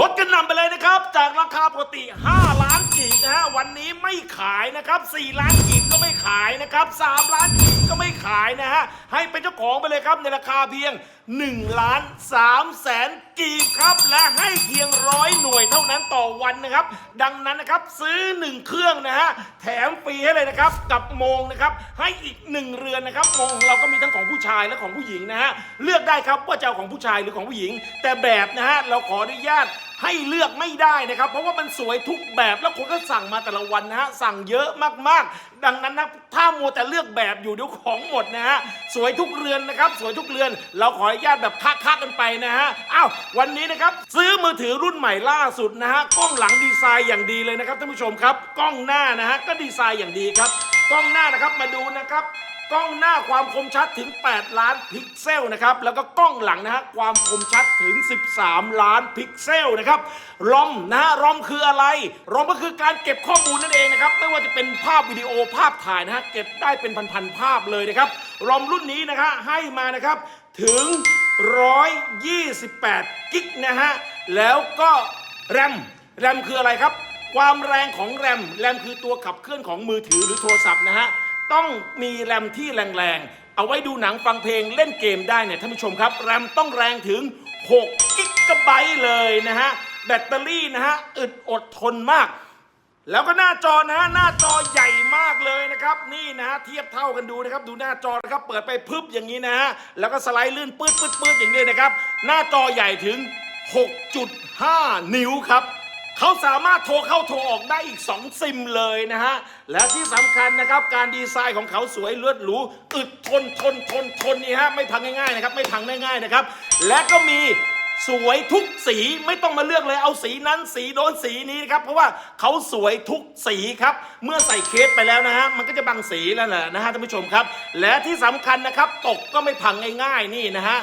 ลดกันนำไปเลยนะครับ จากราคาปกติ 5 ล้านกีบนะฮะวันนี้ไม่ขายนะครับ 4 ล้านกีบก็ไม่ขายนะครับ 3 ล้านกีบก็ไม่ขายนะฮะให้เป็นเจ้าของไปเลยครับในราคาเพียง 1 ล้าน3แสนกีบครับ และให้เพียงร้อยหน่วยเท่านั้นต่อวันนะครับ ดังนั้นนะครับซื้อ 1 เครื่องนะฮะแถมฟรีให้เลยนะครับกับโมงนะครับให้อีก 1 เรือนนะครับโมงของเราก็มีทั้งของผู้ชายและของผู้หญิงนะฮะเลือกได้ครับว่าจะเอาของผู้ชายหรือของผู้หญิง แต่แบบนะฮะเราขออนุญาต ให้เลือกไม่ได้นะครับ เพราะว่ามันสวยทุกแบบแล้วคนก็สั่งมาแต่ละวันนะฮะสั่งเยอะมากๆ ดังนั้นนะถ้ามัวแต่เลือกแบบอยู่เดี๋ยวของหมดนะฮะสวยทุกเรือนนะครับ สวยทุกเรือน เราขออนุญาตแบบค้าๆกันไปนะฮะอ้าววันนี้นะครับซื้อมือถือรุ่นใหม่ล่าสุดนะฮะกล้องหลังดีไซน์อย่างดีเลยนะครับท่านผู้ชมครับ กล้องหน้านะฮะก็ดีไซน์อย่างดีครับ กล้องหน้านะครับมาดูนะครับ กล้องหน้าความคมชัดถึง 8 ล้านพิกเซลนะครับ แล้วก็กล้องหลังนะฮะความคมชัดถึง 13 ล้านพิกเซลนะครับรอมนะฮะรอมคืออะไรรอมก็คือการเก็บข้อมูลนั่นเองนะครับ ไม่ว่าจะเป็นภาพวิดีโอภาพถ่ายนะฮะเก็บได้เป็นพันๆภาพเลยนะครับรอมรุ่นนี้นะฮะให้มานะครับถึง 128 กิกนะฮะแล้วก็แรมแรมคืออะไรครับ ความแรงของแรมแรมคือตัวขับเคลื่อนของมือถือหรือโทรศัพท์นะฮะ ต้องมีแรมที่แรงๆ เอาไว้ดูหนังฟังเพลงเล่นเกมได้เนี่ยท่านผู้ชมครับ แรมต้องแรงถึง 6 กิกะไบต์เลยนะฮะ แบตเตอรี่นะฮะอึดอดทนมาก แล้วก็หน้าจอนะฮะหน้าจอใหญ่มากเลยนะครับ นี่นะฮะเทียบเท่ากันดูนะครับ ดูหน้าจอนะครับ เปิดไปพึบอย่างนี้นะฮะ แล้วก็สไลด์ลื่นปื๊ดปื๊ดปื๊ดอย่างนี้นะครับ หน้าจอใหญ่ถึง 6.5 นิ้วครับ เขาสามารถโทรเข้าโทรออกได้อีก 2 ซิมเลยนะฮะ และที่สำคัญนะครับการดีไซน์ของเขาสวยเลือดหรูอึดทนทนทนทนนี่ฮะไม่พังง่ายๆนะครับไม่พังง่ายๆนะครับ และก็มีสวยทุกสีไม่ต้องมาเลือกเลยเอาสีนั้นสีโดนสีนี้ครับ เพราะว่าเขาสวยทุกสีครับ เมื่อใส่เคสไปแล้วนะฮะมันก็จะบังสีแล้วแหละนะฮะท่านผู้ชมครับ และที่สำคัญนะครับ ตกก็ไม่พังง่ายๆนี่นะฮะ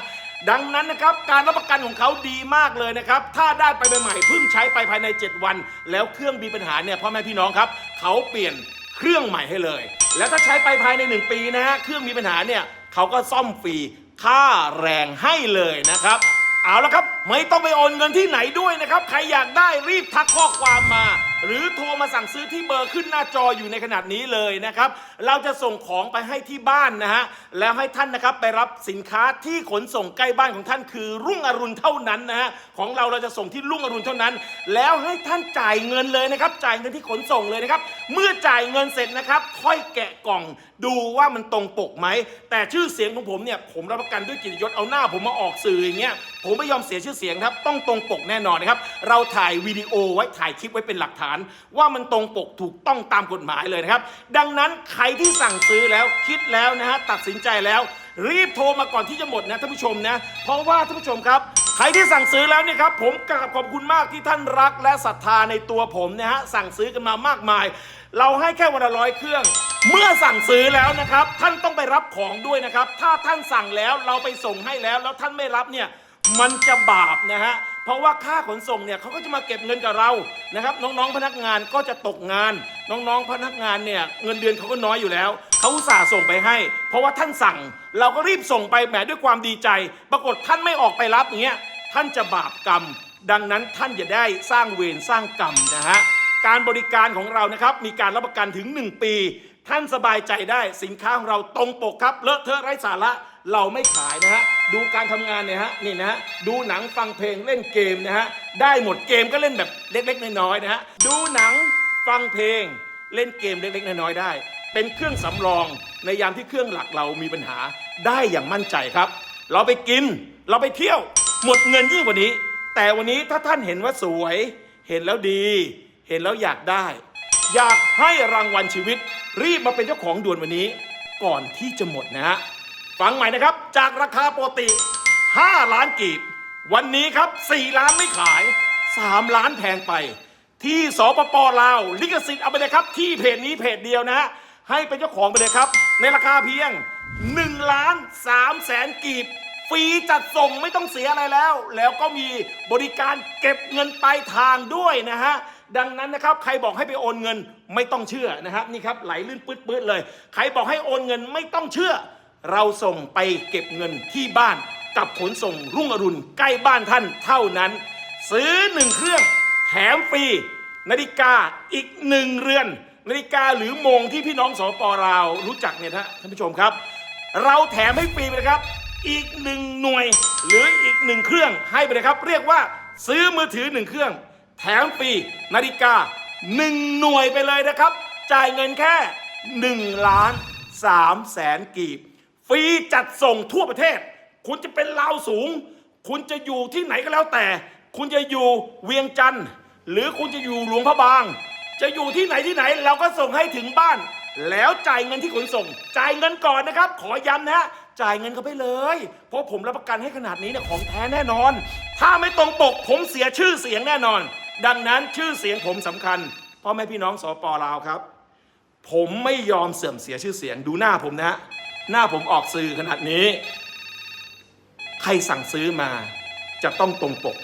ดังนั้นนะครับการรับประกันของเขาดีมากเลยนะครับ ถ้าได้ไปใหม่ๆเพิ่งใช้ไปภายใน 7 วัน แล้วเครื่องมีปัญหาเนี่ยพ่อแม่พี่น้องครับเขาเปลี่ยนเครื่องใหม่ให้เลย แล้วถ้าใช้ไปภายใน 1 ปีนะฮะเครื่องมีปัญหาเนี่ยเขาก็ซ่อมฟรีค่าแรงให้เลยนะครับ เอาละครับ ไม่ต้องไปโอนเงินที่ไหนด้วยนะครับ ใครอยากได้รีบทักข้อความมา หรือโทรมาสั่งซื้อที่เบอร์ขึ้นหน้าจออยู่ในขนาดนี้เลยนะครับ เราจะส่งของไปให้ที่บ้านนะฮะ แล้วให้ท่านนะครับไปรับสินค้าที่ขนส่งใกล้บ้านของท่านคือรุ่งอรุณเท่านั้นนะฮะ ของเราเราจะส่งที่รุ่งอรุณเท่านั้น แล้วให้ท่านจ่ายเงินเลยนะครับ จ่ายเงินที่ขนส่งเลยนะครับ เมื่อจ่ายเงินเสร็จนะครับค่อยแกะกล่องดูว่ามันตรงปกไหม แต่ชื่อเสียงของผมเนี่ยผมรับประกันด้วยกิตยศเอาหน้าผมมาออกสื่ออย่างเงี้ยผมไม่ยอมเสียชื่อเสียงครับ ต้องตรงปกแน่นอนนะครับ เราถ่ายวิดีโอไว้ถ่ายคลิปไว้เป็นหลักฐาน ว่ามันตรงปกถูกต้องตามกฎหมายเลยนะครับ ดังนั้นใครที่สั่งซื้อแล้วคิดแล้วนะฮะตัดสินใจแล้ว รีบโทรมาก่อนที่จะหมดนะท่านผู้ชมนะเพราะว่าท่านผู้ชมครับ ใครที่สั่งซื้อแล้วเนี่ยครับผมกราบขอบคุณมากที่ท่านรักและศรัทธาในตัวผมนะฮะสั่งซื้อกันมามากมาย เราให้แค่วันละร้อยเครื่อง เมื่อสั่งซื้อแล้วนะครับ ท่านต้องไปรับของด้วยนะครับ ถ้าท่านสั่งแล้วเราไปส่งให้แล้ว แล้วท่านไม่รับเนี่ยมันจะบาปนะฮะ ราะว่าค่าขนส่งเนี่ยเขาก็จะมาเก็บเงินกับเรานะครับน้องๆพนักงานก็จะตกงาน น้องๆพนักงานเนี่ยเงินเดือนเขาก็น้อยอยู่แล้วเขาอุตส่าห์ส่งไปให้ เพราะว่าท่านสั่ง เราก็รีบส่งไปแหมด้วยความดีใจ ปรากฏท่านไม่ออกไปรับอย่างเงี้ยท่านจะบาปกรรม ดังนั้นท่านอย่าได้สร้างเวรสร้างกรรมนะฮะการบริการของเรานะครับมีการรับประกันถึง 1 ปี ท่านสบายใจได้สินค้าของเราตรงปกครับเลอะเทอะไร้สาระเราไม่ขายนะฮะ ดูการทำงานเนี่ยฮะนี่นะฮะดูหนังฟังเพลงเล่นเกมนะฮะได้หมดเกมก็เล่นแบบเล็กๆ น้อยๆนะฮะดูหนังฟังเพลงเล่นเกมเล็กๆ น้อยๆได้ เป็นเครื่องสำรองในยามที่เครื่องหลักเรามีปัญหาได้อย่างมั่นใจครับ เราไปกินเราไปเที่ยวหมดเงินยิ่งกว่านี้ แต่วันนี้ถ้าท่านเห็นว่าสวย เห็นแล้วดี เห็นแล้วอยากได้ อยากให้รางวัลชีวิต รีบมาเป็นเจ้าของด่วนวันนี้ ก่อนที่จะหมดนะฮะ ฟังใหม่นะครับ จากราคาปกติ 5 ล้านกีบ วันนี้ครับ 4 ล้านไม่ขาย 3 ล้านแพงไป ที่สปปลาว ลิขสิทธิ์เอาไปเลยครับ ที่เพจนี้เพจเดียวนะฮะให้เป็นเจ้าของไปเลยครับ ในราคาเพียง1ล้าน3แสนกีบฟรีจัดส่งไม่ต้องเสียอะไรแล้ว แล้วก็มีบริการเก็บเงินปลายทางด้วยนะฮะ ดังนั้นนะครับ ใครบอกให้ไปโอนเงินไม่ต้องเชื่อนะครับ นี่ครับไหลลื่นปื๊ดๆเลย ใครบอกให้โอนเงินไม่ต้องเชื่อ เราส่งไปเก็บเงินที่บ้านกับขนส่งรุ่งอรุณใกล้บ้านท่านเท่านั้น ซื้อหนึ่งเครื่องแถมฟรี นาฬิกาอีกหนึ่งเรือน นาฬิกาหรือโมงที่พี่น้องสปลาวรู้จักเนี่ยนะท่านผู้ชมครับ เราแถมให้ฟรีไปเลยครับ อีกหนึ่งหน่วย หรืออีกหนึ่งเครื่องให้ไปเลยครับ เรียกว่าซื้อมือถือหนึ่งเครื่อง แถมฟรีนาฬิกาหนึ่งหน่วยไปเลยนะครับ จ่ายเงินแค่ 1 ล้าน3แสนกีบ ฟรีจัดส่งทั่วประเทศ คุณจะเป็นลาวสูง คุณจะอยู่ที่ไหนก็แล้วแต่ คุณจะอยู่เวียงจันทร์หรือคุณจะอยู่หลวงพระบาง จะอยู่ที่ไหนที่ไหนเราก็ส่งให้ถึงบ้าน แล้วจ่ายเงินที่ขนส่ง จ่ายเงินก่อนนะครับ ขอย้ำนะฮะจ่ายเงินเขาไปเลย เพราะผมรับประกันให้ขนาดนี้เนี่ยของแท้แน่นอน ถ้าไม่ตรงปกผมเสียชื่อเสียงแน่นอน ดังนั้นชื่อเสียงผมสำคัญพ่อแม่พี่น้องสปลาวครับ ผมไม่ยอมเสื่อมเสียชื่อเสียงดูหน้าผมนะฮะ หน้าผมออกสื่อขนาดนี้ ใครสั่งซื้อมาจะต้องตรงปก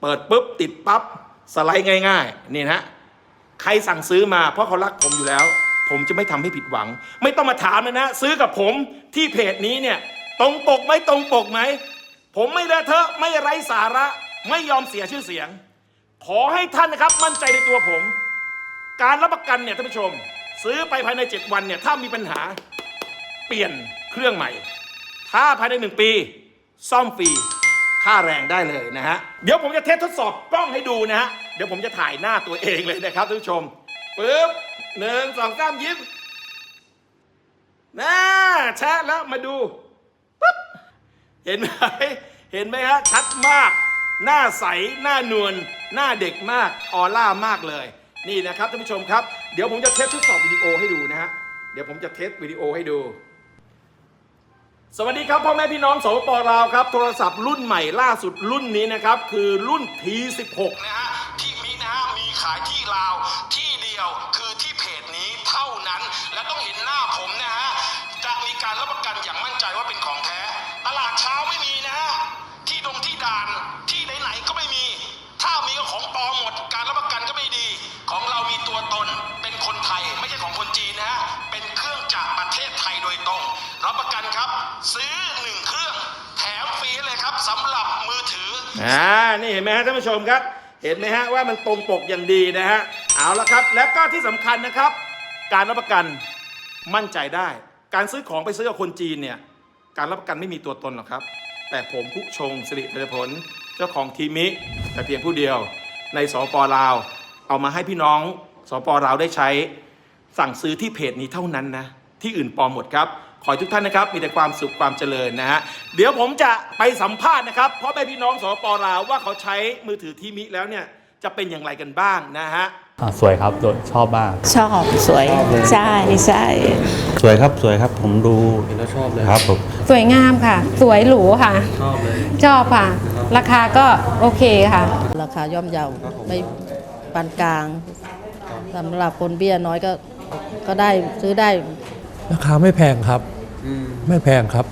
เปิดปุ๊บติดปั๊บสไลด์ง่าย ๆ นี่นะใครสั่งซื้อมาเพราะเขารักผมอยู่แล้ว ผมจะไม่ทำให้ผิดหวัง ไม่ต้องมาถามเลยนะ ซื้อกับผมที่เพจนี้เนี่ย ตรงปกไหมตรงปกไหม ผมไม่เลอะเทอะไม่ไร้สาระ ไม่ยอมเสียชื่อเสียง ขอให้ท่านนะครับมั่นใจในตัวผม การรับประกันเนี่ยท่านผู้ชม ซื้อไปภายใน 7 วันเนี่ยถ้ามีปัญหา เปลี่ยนเครื่องใหม่ ถ้าภายในหนึ่งปี ซ่อมฟรีค่าแรงได้เลยนะฮะ เดี๋ยวผมจะเทสทดสอบกล้องให้ดูนะฮะ เดี๋ยวผมจะถ่ายหน้าตัวเองเลยนะครับท่านผู้ชมปึ๊บหนึ่งสองสามยิ้มน่าแชะแล้วมาดูปึ๊บเห็นไหมเห็นไหมฮะชัดมาก หน้าใสหน้านวลหน้าเด็กมากออร่ามากเลย นี่นะครับท่านผู้ชมครับ เดี๋ยวผมจะเทสทดสอบวิดีโอให้ดูนะฮะเดี๋ยวผมจะเทสวิดีโอให้ดู สวัสดีครับพ่อแม่พี่น้องสปปลาวครับ โทรศัพท์รุ่นใหม่ล่าสุดรุ่นนี้นะครับ คือรุ่น T16 นะฮะที่มีนะฮะมีขายที่ลาวที่เดียวคือที่เพจนี้เท่านั้น และต้องเห็นหน้าผมนะฮะจะมีการรับประกันอย่างมั่นใจว่าเป็นของแท้ ไทยโดยตรง รับประกันครับ ซื้อหนึ่งเครื่อง แถมฟรีเลยครับสำหรับมือถือ อ่า นี่เห็นไหมฮะท่านผู้ชมครับ เห็นไหมฮะว่ามันตรงปกอย่างดีนะฮะ เอาละครับ แล้วก็ที่สำคัญนะครับ การรับประกันมั่นใจได้ การซื้อของไปซื้อกับคนจีนเนี่ย การรับประกันไม่มีตัวตนหรอกครับ แต่ผมผู้ชงสิริเทผลเจ้าของทีมิ แต่เพียงผู้เดียวในสปลาว เอามาให้พี่น้องสปลาวได้ใช้ สั่งซื้อที่เพจนี้เท่านั้นนะ ที่อื่นปลอมหมดครับ ขอให้ทุกท่านนะครับ มีแต่ความสุขความเจริญนะฮะ เดี๋ยวผมจะไปสัมภาษณ์นะครับเพราะแม่พี่น้องสปลาวว่าเขาใช้มือถือที่มิแล้วเนี่ยจะเป็นอย่างไรกันบ้างนะฮะ อ่าสวยครับโดยชอบมาก ชอบสวย ใช่ใช่สวยครับสวยครับผมดูเห็นแล้วชอบเลยครับผมสวยงามค่ะ สวยหรูค่ะ ชอบเลย ชอบค่ะ ราคาก็โอเคค่ะ ราคาย่อมเยาไม่ปานกลางสำหรับคนเบี้ยน้อยก็ก็ได้ซื้อได้ ราคาไม่แพงครับไม่แพงครับ